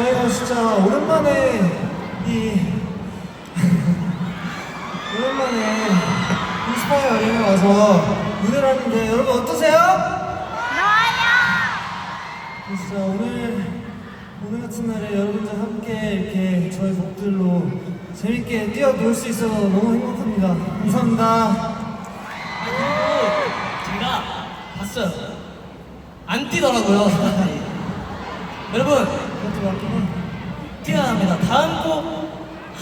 저희가 진짜 오랜만에 이 오랜만에 인스파이어 아리에 와서 무대를 하는데 여러분 어떠세요? 진짜 오늘 오늘 같은 날에 여러분들 함께 이렇게 저의 곡들로 재밌게 뛰어놀 수 있어서 너무 행복합니다. 감사합니다. 제가 봤어요. 안 뛰더라고요. 여러분 그것도 맞긴 해. 뛰어야 합니다. 다음 곡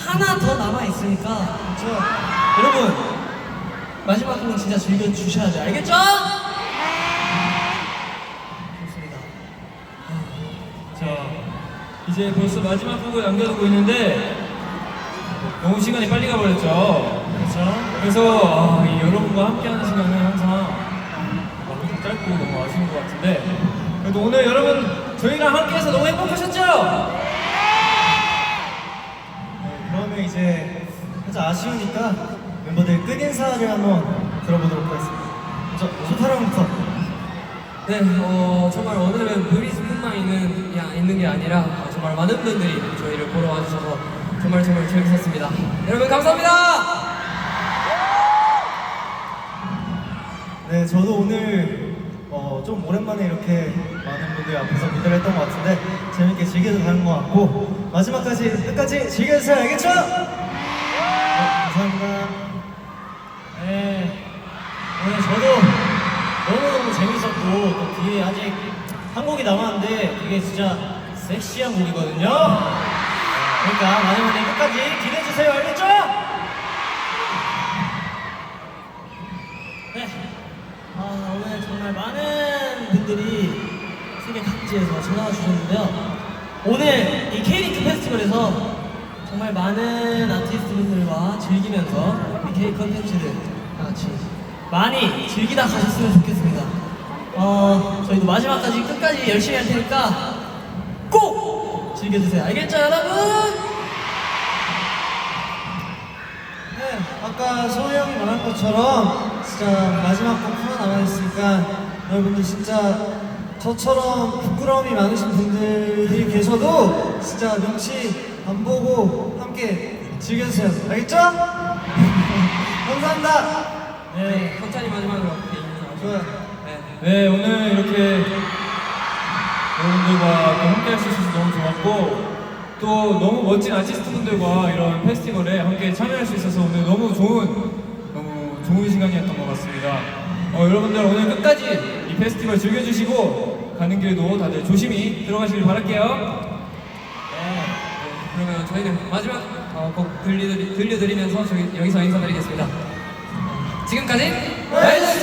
하나 더 남아 있으니까 그렇죠? 여러분 마지막 곡은 진짜 즐겨 주셔야죠. 알겠죠? 좋습니다. 자, 이제 벌써 마지막 곡을 남겨두고 있는데 너무 시간이 빨리 가버렸죠. 그렇죠? 그래서 아, 이 여러분과 함께하는 시간은 항상 아, 항상 짧고 너무 아쉬운 것 같은데 그래도 오늘 여러분 저희랑 함께해서 너무 행복하셨죠? 네, 그러면 이제 살짝 아쉬우니까 멤버들 끝 인사를 한번 들어보도록 하겠습니다. 먼저 소타랑부터 네, 어, 정말 오늘은 브리즈뿐만 있는, 야, 있는 게 아니라 어, 정말 많은 분들이 저희를 보러 와주셔서 정말 정말 재밌었습니다. 여러분 감사합니다. 네, 저도 오늘 어, 좀 오랜만에 이렇게 많은 분들 앞에서 무대를 했던 것 같은데 재밌게 즐겨도 가는 것 같고 마지막까지 끝까지 즐겨주세요, 알겠죠? 네, 감사합니다. 네. 오늘 저도 너무너무 재밌었고 또 뒤에 아직 한 곡이 남았는데 그게 진짜 섹시한 곡이거든요. 그러니까 마지막에 끝까지 기대해주세요. 알겠죠? 많은 분들이 세계 각지에서 전화가 주셨는데요. 오늘 이 K리크 페스티벌에서 정말 많은 아티스트분들과 즐기면서 이 K 컨텐츠를 다 같이 많이 즐기다 가셨으면 좋겠습니다. 어, 저희도 마지막까지 끝까지 열심히 할 테니까 꼭 즐겨주세요. 알겠죠, 여러분? 네, 아까 소희 형이 말한 것처럼 진짜 마지막 곡 하나 남아있으니까 여러분들 진짜 저처럼 부끄러움이 많으신 분들이 계셔도 진짜 눈치 안 보고 함께 즐겨주세요. 알겠죠? 감사합니다. 네, 천천히 마지막으로 인사하죠. 좋아요. 네. 네, 오늘 이렇게 여러분들과 또 함께 할 수 있어서 너무 좋았고 또 너무 멋진 아티스트 분들과 이런 페스티벌에 함께 참여할 수 있어서 오늘 너무 좋은 너무 좋은 시간이었던 것 같습니다. 어, 여러분들 오늘 끝까지 이 페스티벌 즐겨주시고 가는 길도 다들 조심히 들어가시길 바랄게요. 네, 그러면 저희는 마지막 어, 곡 들려드리, 저희 여기서 인사드리겠습니다. 지금까지 나이스